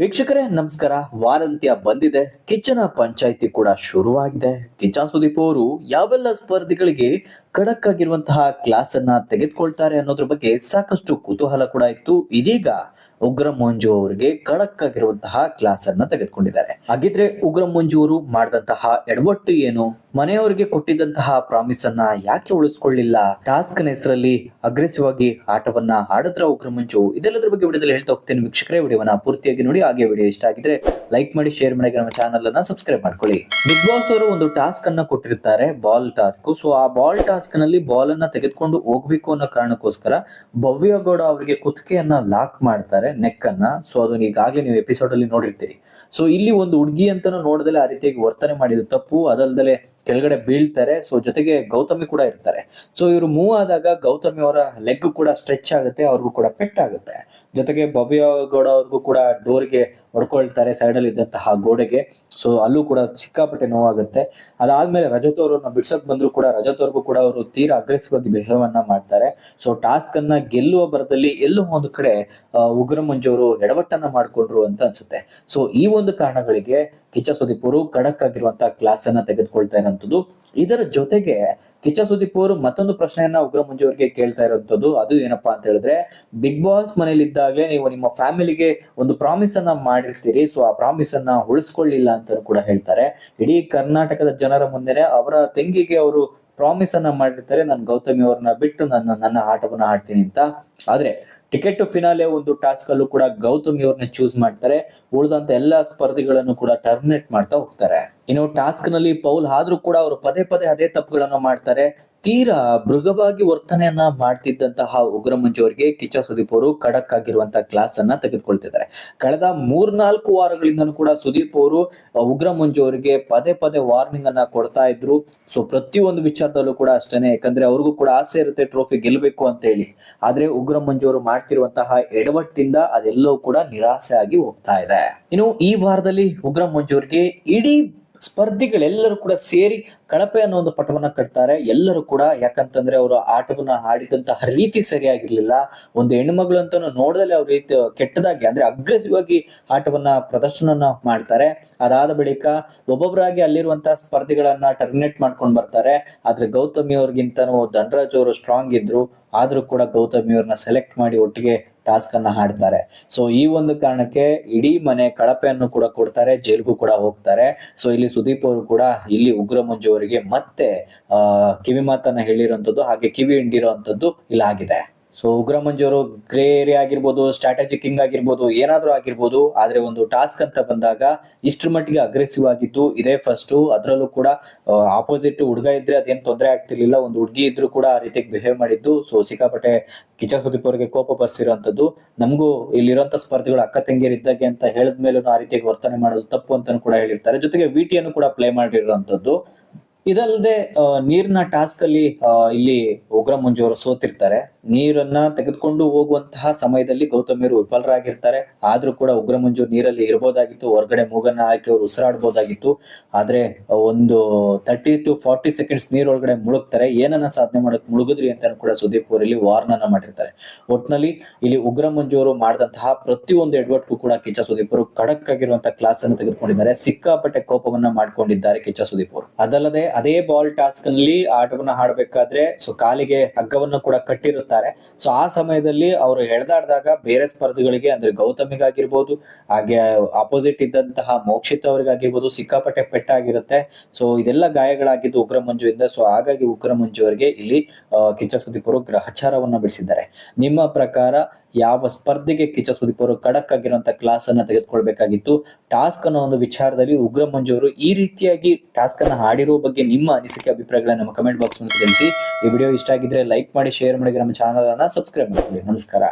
ವೀಕ್ಷಕರೇ, ನಮಸ್ಕಾರ. ವಾರಂತ್ಯ ಬಂದಿದೆ. ಕಿಚ್ಚನ ಪಂಚಾಯಿತಿ ಕೂಡ ಶುರುವಾಗಿದೆ. ಕಿಚ್ಚ ಸುದೀಪ್ ಅವರು ಯಾವೆಲ್ಲ ಸ್ಪರ್ಧಿಗಳಿಗೆ ಖಡಕ್ ಆಗಿರುವಂತಹ ಕ್ಲಾಸ್ ಅನ್ನ ತೆಗೆದುಕೊಳ್ತಾರೆ ಅನ್ನೋದ್ರ ಬಗ್ಗೆ ಸಾಕಷ್ಟು ಕುತೂಹಲ ಕೂಡ ಇತ್ತು. ಇದೀಗ ಉಗ್ರ ಮಂಜು ಅವರಿಗೆ ಖಡಕ್ ಆಗಿರುವಂತಹ ಕ್ಲಾಸ್ ಅನ್ನ ತೆಗೆದುಕೊಂಡಿದ್ದಾರೆ. ಹಾಗಿದ್ರೆ ಉಗ್ರ ಮಂಜು ಅವರು ಮಾಡಿದಂತಹ ಎಡವಟ್ಟು ಏನು? ಮನೆಯವರಿಗೆ ಕೊಟ್ಟಿದ್ದಂತಹ ಪ್ರಾಮಿಸ್ ಅನ್ನ ಯಾಕೆ ಉಳಿಸ್ಕೊಳ್ಳಿಲ್ಲ? ಟಾಸ್ಕ್ ಹೆಸರಲ್ಲಿ ಅಗ್ರೆಸಿವ್ ಆಗಿ ಆಟವನ್ನ ಆಡದ್ರ ಉಗ್ರ ಮುಂಚು ಇದೆಲ್ಲದರ ಬಗ್ಗೆ ವಿಡಿಯೋದಲ್ಲಿ ಹೇಳ್ತಾ ಹೋಗ್ತೇನೆ ವೀಕ್ಷಕರೇ. ವಿಡಿಯೋವನ್ನ ಪೂರ್ತಿಯಾಗಿ ನೋಡಿ, ಹಾಗೆ ವಿಡಿಯೋ ಇಷ್ಟ ಆಗಿದ್ರೆ ಲೈಕ್ ಮಾಡಿ ಶೇರ್ ಮಾಡಿ, ನಮ್ಮ ಚಾನಲ್ ಅನ್ನ ಸಬ್ಸ್ಕ್ರೈಬ್ ಮಾಡ್ಕೊಳ್ಳಿ. ಬಿಗ್ ಬಾಸ್ ಅವರು ಒಂದು ಟಾಸ್ಕ್ ಅನ್ನ ಕೊಟ್ಟಿರ್ತಾರೆ ಬಾಲ್ ಟಾಸ್ಕ್ ಸೊ ಆ ಬಾಲ್ ಟಾಸ್ಕ್ನಲ್ಲಿ ಬಾಲ್ ಅನ್ನ ತೆಗೆದುಕೊಂಡು ಹೋಗ್ಬೇಕು ಅನ್ನೋ ಕಾರಣಕ್ಕೋಸ್ಕರ ಭವ್ಯ ಗೌಡ ಅವರಿಗೆ ಕುತ್ತಿಗೆಯನ್ನ ಲಾಕ್ ಮಾಡ್ತಾರೆ ನೆಕ್ ಅನ್ನ. ಸೊ ಅದನ್ನ ಈಗಾಗಲೇ ನೀವು ಎಪಿಸೋಡ್ ಅಲ್ಲಿ ನೋಡಿರ್ತೀರಿ. ಸೊ ಇಲ್ಲಿ ಒಂದು ಹುಡುಗಿ ಅಂತ ನೋಡದಲ್ಲೇ ಆ ರೀತಿಯಾಗಿ ವರ್ತನೆ ಮಾಡಿದ ತಪ್ಪು. ಅದಲ್ದಲೆ ಕೆಳಗಡೆ ಬೀಳ್ತಾರೆ. ಸೊ ಜೊತೆಗೆ ಗೌತಮಿ ಕೂಡ ಇರ್ತಾರೆ. ಸೊ ಇವರು ಮೂವ್ ಆದಾಗ ಗೌತಮಿ ಅವರ ಲೆಗ್ ಕೂಡ ಸ್ಟ್ರೆಚ್ ಆಗುತ್ತೆ, ಅವ್ರಿಗೂ ಕೂಡ ಪೆಟ್ಟಾಗುತ್ತೆ ಜೊತೆಗೆ ಭವ್ಯ ಗೌಡ ಅವ್ರಿಗೂ ಕೂಡ ಡೋರ್ಗೆ ಹೊಡ್ಕೊಳ್ತಾರೆ ಸೈಡ್ ಅಲ್ಲಿ ಇದ್ದಂತಹ ಗೋಡೆಗೆ. ಸೊ ಅಲ್ಲೂ ಕೂಡ ಸಿಕ್ಕಾಪಟ್ಟೆ ನೋವಾಗುತ್ತೆ. ಅದಾದ್ಮೇಲೆ ರಜತ್ ಅವರನ್ನ ಬಿಡ್ಸಕ್ ಬಂದ್ರು ಕೂಡ, ರಜತ್ ಅವ್ರಿಗೂ ಕೂಡ ಅವರು ತೀರಾ ಅಗ್ರೆಸಿವ್ ಆಗಿ ಬಿಹೇವ್ ಮಾಡ್ತಾರೆ. ಸೊ ಟಾಸ್ಕ್ ಅನ್ನ ಗೆಲ್ಲುವ ಬರದಲ್ಲಿ ಎಲ್ಲೋ ಒಂದು ಕಡೆ ಉಗ್ರ ಮಂಜು ಅವರು ಎಡವಟ್ಟನ್ನ ಮಾಡ್ಕೊಂಡ್ರು ಅಂತ ಅನ್ಸುತ್ತೆ. ಸೊ ಈ ಒಂದು ಕಾರಣಗಳಿಗೆ ಕಿಚ್ಚ ಸುದೀಪ್ ಅವರು ಖಡಕ್ ಆಗಿರುವಂತಹ ಕ್ಲಾಸ್ ಅನ್ನ ತೆಗೆದುಕೊಳ್ತಾ ಇರೋಂಥದ್ದು ಇದರ ಜೊತೆಗೆ ಕಿಚ್ಚ ಸುದೀಪ್ ಅವರು ಮತ್ತೊಂದು ಪ್ರಶ್ನೆಯನ್ನ ಉಗ್ರ ಮುಂಜುವರಿಗೆ ಕೇಳ್ತಾ ಇರೋಂಥದ್ದು ಅದು ಏನಪ್ಪಾ ಅಂತ ಹೇಳಿದ್ರೆ ಬಿಗ್ ಬಾಸ್ ಮನೇಲಿ ಇದ್ದಾಗಲೇ ನೀವು ನಿಮ್ಮ ಫ್ಯಾಮಿಲಿಗೆ ಒಂದು ಪ್ರಾಮಿಸ್ ಅನ್ನ ಮಾಡಿರ್ತೀರಿ. ಸೊ ಆ ಪ್ರಾಮಿಸ್ ಅನ್ನ ಉಳಿಸ್ಕೊಳ್ಳಿಲ್ಲ ಅಂತ ಕೂಡ ಹೇಳ್ತಾರೆ. ಇಡೀ ಕರ್ನಾಟಕದ ಜನರ ಮುಂದೆನೆ ಅವರ ತಂಗಿಗೆ ಅವರು ಪ್ರಾಮಿಸ್ ಅನ್ನ ಮಾಡಿರ್ತಾರೆ. ನಾನು ಗೌತಮಿ ಅವ್ರನ್ನ ಬಿಟ್ಟು ನನ್ನ ನನ್ನ ಆಟವನ್ನ ಆಡ್ತೀನಿ ಅಂತ. ಆದ್ರೆ ಟಿಕೆಟ್ ಫಿನಾಲೆ ಒಂದು ಟಾಸ್ಕ್ ಅಲ್ಲೂ ಕೂಡ ಗೌತಮಿ ಇವ್ರನ್ನ ಚೂಸ್ ಮಾಡ್ತಾರೆ. ಉಳಿದಂತ ಎಲ್ಲಾ ಸ್ಪರ್ಧಿಗಳನ್ನು ಕೂಡ ಟರ್ಮಿನೇಟ್ ಮಾಡ್ತಾ ಹೋಗ್ತಾರೆ. ಇನ್ನು ಟಾಸ್ಕ್ನಲ್ಲಿ ಪೌಲ್ ಆದ್ರೂ ಕೂಡ ಅವರು ಪದೇ ಪದೇ ಅದೇ ತಪ್ಪುಗಳನ್ನ ಮಾಡ್ತಾರೆ. ತೀರಾ ಮೃಗವಾಗಿ ವರ್ತನೆಯನ್ನ ಮಾಡ್ತಿದ್ದಂತಹ ಉಗ್ರ ಮಂಜು ಕಿಚ್ಚ ಸುದೀಪ್ ಅವರು ಖಡಕ್ ಆಗಿರುವಂತಹ ಕ್ಲಾಸ್ ಅನ್ನ ತೆಗೆದುಕೊಳ್ತಿದ್ದಾರೆ. ಕಳೆದ ಮೂರ್ನಾಲ್ಕು ವಾರಗಳಿಂದಲೂ ಕೂಡ ಸುದೀಪ್ ಅವರು ಉಗ್ರ ಮಂಜು ಪದೇ ಪದೇ ವಾರ್ನಿಂಗ್ ಅನ್ನ ಕೊಡ್ತಾ ಇದ್ರು. ಸೊ ಪ್ರತಿಯೊಂದು ವಿಚಾರದಲ್ಲೂ ಕೂಡ ಅಷ್ಟೇನೆ. ಯಾಕಂದ್ರೆ ಅವ್ರಿಗೂ ಕೂಡ ಆಸೆ ಇರುತ್ತೆ ಟ್ರೋಫಿ ಗೆಲ್ಲಬೇಕು ಅಂತ ಹೇಳಿ. ಆದ್ರೆ ಉಗ್ರ ಮಂಜು ಅವರು ಮಾಡ್ತಿರುವಂತಹ ಎಡವಟ್ಟಿಂದ ಅದೆಲ್ಲವೂ ಕೂಡ ನಿರಾಸೆ ಆಗಿ ಹೋಗ್ತಾ ಇದೆ. ಇನ್ನು ಈ ವಾರದಲ್ಲಿ ಉಗ್ರ ಮಂಜೂರ್ಗೆ ಇಡೀ ಸ್ಪರ್ಧಿಗಳೆಲ್ಲರೂ ಕೂಡ ಸೇರಿ ಕಳಪೆ ಅನ್ನೋ ಒಂದು ಪಟವನ್ನ ಕಟ್ತಾರೆ. ಎಲ್ಲರೂ ಕೂಡ ಯಾಕಂತಂದ್ರೆ ಅವರು ಆಟವನ್ನ ಆಡಿದಂತಹ ರೀತಿ ಸರಿಯಾಗಿರ್ಲಿಲ್ಲ. ಒಂದು ಹೆಣ್ಮಗಳು ಅಂತ ನೋಡದಲ್ಲೇ ಅವ್ರ ರೀತಿ ಕೆಟ್ಟದಾಗಿ, ಅಂದ್ರೆ ಅಗ್ರೆಸಿವ್ ಆಗಿ ಆಟವನ್ನ ಪ್ರದರ್ಶನ ಮಾಡ್ತಾರೆ. ಅದಾದ ಬಳಿಕ ಒಬ್ಬೊಬ್ಬರಾಗಿ ಅಲ್ಲಿರುವಂತಹ ಸ್ಪರ್ಧಿಗಳನ್ನ ಟರ್ಮಿನೇಟ್ ಮಾಡ್ಕೊಂಡ್ ಬರ್ತಾರೆ. ಆದ್ರೆ ಗೌತಮಿ ಅವ್ರಿಗಿಂತನೂ ಧನರಾಜ್ ಅವರು ಸ್ಟ್ರಾಂಗ್ ಇದ್ರು. ಆದ್ರೂ ಕೂಡ ಗೌತಮಿ ಅವ್ರನ್ನ ಸೆಲೆಕ್ಟ್ ಮಾಡಿ ಒಟ್ಟಿಗೆ ಟಾಸ್ಕ್ ಅನ್ನ ಹಾಡ್ತಾರೆ. ಸೊ ಈ ಒಂದು ಕಾರಣಕ್ಕೆ ಇಡೀ ಮನೆ ಕಳಪೆಯನ್ನು ಕೂಡ ಕೊಡ್ತಾರೆ, ಜೈಲ್ಗೂ ಕೂಡ ಹೋಗ್ತಾರೆ. ಸೊ ಇಲ್ಲಿ ಸುದೀಪ್ ಅವರು ಕೂಡ ಇಲ್ಲಿ ಉಗ್ರ ಮಂಜು ಅವರಿಗೆ ಮತ್ತೆ ಕಿವಿ ಮಾತನ್ನ ಹೇಳಿರೋಂಥದ್ದು ಹಾಗೆ ಕಿವಿ ಹಿಂಡಿರುವಂತದ್ದು ಇಲ್ಲ ಆಗಿದೆ ಸೊ ಉಗ್ರ ಮಂಜು ಅವರು ಗ್ರೇ ಏರಿಯಾ ಆಗಿರ್ಬೋದು ಸ್ಟ್ರಾಟಜಿ ಕಿಂಗ್ ಆಗಿರ್ಬೋದು, ಏನಾದರೂ ಆಗಿರ್ಬೋದು, ಆದರೆ ಒಂದು ಟಾಸ್ಕ್ ಅಂತ ಬಂದಾಗ ಇಷ್ಟರ ಮಟ್ಟಿಗೆ ಅಗ್ರೆಸಿವ್ ಆಗಿದ್ದು ಇದೇ ಫಸ್ಟು ಅದರಲ್ಲೂ ಕೂಡ ಆಪೋಸಿಟ್ ಹುಡುಗ ಇದ್ರೆ ಅದೇನು ತೊಂದರೆ ಆಗ್ತಿರ್ಲಿಲ್ಲ. ಒಂದು ಹುಡುಗಿ ಇದ್ರೂ ಕೂಡ ಆ ರೀತಿಯಾಗಿ ಬಿಹೇವ್ ಮಾಡಿದ್ದು. ಸೊ ಸಿಕ್ಕಾಪಟ್ಟೆ ಕಿಚ ಸುದೀಪ್ ಅವರಿಗೆ ಕೋಪ ಬರ್ಸಿರೋಂಥದ್ದು ನಮಗೂ ಇಲ್ಲಿರುವಂಥ ಸ್ಪರ್ಧಿಗಳು ಅಕ್ಕ ತಂಗಿಯರು ಇದ್ದಾಗೆ ಅಂತ ಹೇಳಿದ ಮೇಲೂ ಆ ರೀತಿಯಾಗಿ ವರ್ತನೆ ಮಾಡೋದು ತಪ್ಪು ಅಂತಾನು ಕೂಡ ಹೇಳಿರ್ತಾರೆ. ಜೊತೆಗೆ ವಿಟಿಯನ್ನು ಕೂಡ ಪ್ಲೇ ಮಾಡಿರುವಂಥದ್ದು. ಇದಲ್ಲದೆ ನೀರಿನ ಟಾಸ್ಕ್ ಅಲ್ಲಿ ಇಲ್ಲಿ ಉಗ್ರ ಮಂಜು ಸೋತಿರ್ತಾರೆ. ನೀರನ್ನ ತೆಗೆದುಕೊಂಡು ಹೋಗುವಂತಹ ಸಮಯದಲ್ಲಿ ಗೌತಮಿಯರು ವಿಫಲರಾಗಿರ್ತಾರೆ. ಆದ್ರೂ ಕೂಡ ಉಗ್ರ ಮಂಜು ನೀರಲ್ಲಿ ಇರ್ಬೋದಾಗಿತ್ತು, ಹೊರಗಡೆ ಮೂಗನ್ನ ಹಾಕಿ ಅವರು ಉಸಿರಾಡಬಹುದಾಗಿತ್ತು ಆದ್ರೆ, ಒಂದು ತರ್ಟಿ ಟು ಫಾರ್ಟಿ ಸೆಕೆಂಡ್ಸ್ ನೀರೊಳಗಡೆ ಮುಳುಗ್ತಾರೆ. ಏನನ್ನ ಸಾಧನೆ ಮಾಡಕ್ ಮುಳುಗಿದ್ರಿ ಅಂತ ಕೂಡ ಸುದೀಪ್ ಅವರಲ್ಲಿ ವಾರ್ನನ್ನ ಮಾಡಿರ್ತಾರೆ. ಒಟ್ನಲ್ಲಿ ಇಲ್ಲಿ ಉಗ್ರ ಮಾಡಿದಂತಹ ಪ್ರತಿಯೊಂದು ಎಡ್ವರ್ಟ್ಗೂ ಕೂಡ ಕಿಚ್ಚ ಸುದೀಪ್ ಅವರು ಖಡಕ್ ಆಗಿರುವಂತಹ ಕ್ಲಾಸ್ ಅನ್ನು ತೆಗೆದುಕೊಂಡಿದ್ದಾರೆ. ಸಿಕ್ಕಾಪಟ್ಟೆ ಕೋಪವನ್ನ ಮಾಡ್ಕೊಂಡಿದ್ದಾರೆ ಕಿಚ್ಚ ಸುದೀಪ್ ಅವರು. ಅದಲ್ಲದೆ, ಅದೇ ಬಾಲ್ ಟಾಸ್ಕ್ನಲ್ಲಿ ಆಟವನ್ನ ಆಡಬೇಕಾದ್ರೆ ಸೊ ಕಾಲಿಗೆ ಹಗ್ಗವನ್ನು ಕೂಡ ಕಟ್ಟಿರುತ್ತಾರೆ. ಸೊ ಆ ಸಮಯದಲ್ಲಿ ಅವರು ಎಳೆದಾಡಿದಾಗ ಬೇರೆ ಸ್ಪರ್ಧಿಗಳಿಗೆ ಅಂದ್ರೆ ಗೌತಮಿಗಾಗಿರ್ಬೋದು, ಹಾಗೆ ಅಪೋಸಿಟ್ ಇದ್ದಂತಹ ಮೋಕ್ಷಿತ್ ಅವರಿಗಾಗಿರ್ಬೋದು ಸಿಕ್ಕಾಪಟ್ಟೆ ಪೆಟ್ಟಾಗಿರುತ್ತೆ. ಸೊ ಇದೆಲ್ಲ ಗಾಯಗಳಾಗಿದ್ದು ಉಗ್ರ ಮಂಜುವಿಂದ. ಸೊ ಹಾಗಾಗಿ ಉಗ್ರ ಮಂಜು ಅವರಿಗೆ ಇಲ್ಲಿ ಕಿಚ್ಚ ಸುದೀಪ್ ಅವರು ಗ್ರಹಚಾರವನ್ನ ಬಿಡಿಸಿದ್ದಾರೆ. ನಿಮ್ಮ ಪ್ರಕಾರ ಯಾವ ಸ್ಪರ್ಧೆಗೆ ಕಿಚ್ಚ ಸುದೀಪ್ ಅವರು ಖಡಕ್ ಆಗಿರುವಂತ ಕ್ಲಾಸ್ ಅನ್ನ ತೆಗೆದುಕೊಳ್ಬೇಕಾಗಿತ್ತು? ಟಾಸ್ಕ್ ಅನ್ನೋ ಒಂದು ವಿಚಾರದಲ್ಲಿ ಉಗ್ರ ಮಂಜು ಅವರು ಈ ರೀತಿಯಾಗಿ ಟಾಸ್ಕ್ ಅನ್ನ ಹಾಡಿರುವ ಬಗ್ಗೆ ನಿಮ್ಮ ಅನಿಸಿಕೆ, ಅಭಿಪ್ರಾಯಗಳನ್ನ ನಮ್ಮ ಕಮೆಂಟ್ ಬಾಕ್ಸ್ ಮೂಲಕ ತಿಳಿಸಿ. ಈ ವಿಡಿಯೋ ಇಷ್ಟ ಆಗಿದ್ರೆ ಲೈಕ್ ಮಾಡಿ ಶೇರ್ ಮಾಡಿ ನಮ್ಮ ಚಾನಲ್ ಅನ್ನ ಸಬ್ಸ್ಕ್ರೈಬ್ ಮಾಡ್ಕೊಳ್ಳಿ. ನಮಸ್ಕಾರ.